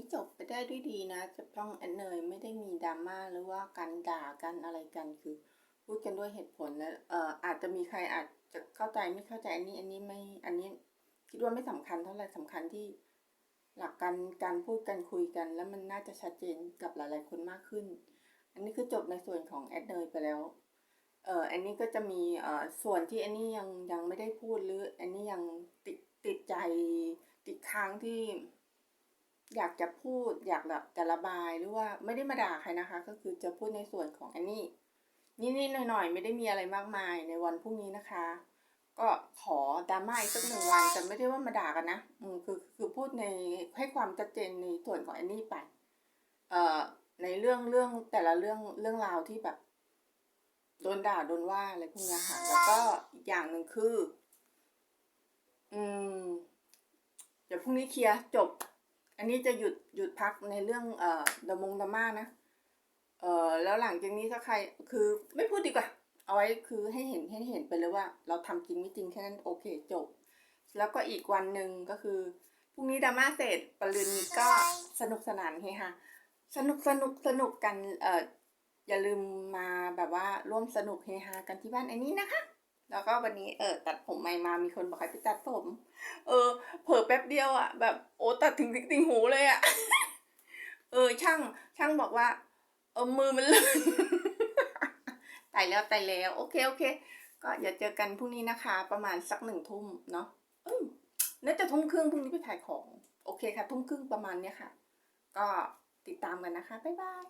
นี้จบไปได้ด้วยดีนะ จะต้องแอนเนยไม่ได้มีดราม่าหรือว่าการด่ากันอะไรกันคือพูดกันด้วยเหตุผลและเอ่ออาจจะมีใครอาจจะเข้าใจไม่เข้าใจอันนี้อันนี้ไม่อันนี้คิดว่าไม่สำคัญเท่าไหร่สำคัญที่หลักการการพูดกันคุยกัน แล้วมันน่าจะชัดเจนกับหลาย ๆ คนมากขึ้น อันนี้คือจบในส่วนของแอดเนยไปแล้วเอ่ออันนี้ก็จะมีเอ่อส่วนที่อันนี้ยังยังไม่ได้พูดหรืออันนี้ยังติดติดใจติดค้างที่ อยากจะพูดอยากแบบจะระบายหรือว่าไม่ได้มาด่าใครนะคะ ก็คือจะพูดในส่วนของอันนี้นิดๆหน่อยๆ ไม่ได้มีอะไรมากมายในวันพรุ่งนี้นะคะ ก็ขอดราม่าอีกสักหนึ่งวันแต่ไม่ได้ว่ามาด่ากันนะอืมคือคือพูดในให้ความชัดเจนในส่วนของอันนี้ไปเอ่อในเรื่องเรื่องแต่ละเรื่องเรื่องราวที่แบบโดนด่าโดนว่าอะไรพวกนี้ค่ะแล้วก็อีกอย่างหนึ่งคือ อืมเดี๋ยวพรุ่งนี้เคลียร์จบ อันนี้จะหยุดหยุดพักในเรื่องเอ่อดมงดม่านะ เอ่อแล้วหลังจากนี้ถ้าใครคือไม่พูดดีกว่า เอาไว้คือให้เห็นให้เห็นไปเลยว่า เราทำจริงไม่จริงแค่นั้นโอเคจบ แล้วก็อีกวันหนึ่งก็คือพรุ่งนี้ดราม่าเสร็จปรืนนี้ก็สนุกสนานเฮฮาสนุกสนุกสนุกกันเอ่ออย่าลืมมาแบบว่าร่วมสนุกเฮฮากันที่บ้านไอ้นี้นะคะ แล้วก็วันนี้เออตัดผมใหม่มามีคนบอกให้ไปตัดผม เออ เผลอแป๊บเดียวอะแบบโอ้ตัดถึงติงหูเลยอะเออ ช่าง ช่างบอกว่า เออมือมันลื่นตายแล้วตายแล้ว โอเคโอเค ก็อย่าเจอกันพรุ่งนี้นะคะ ประมาณสักหนึ่งทุ่มเนาะเอ้ยน่าจะทุ่มครึ่งพรุ่งนี้ไปถ่ายของ โอเคค่ะ ทุ่มครึ่งประมาณเนี้ยค่ะ ก็ติดตามกันนะคะ บ๊ายบาย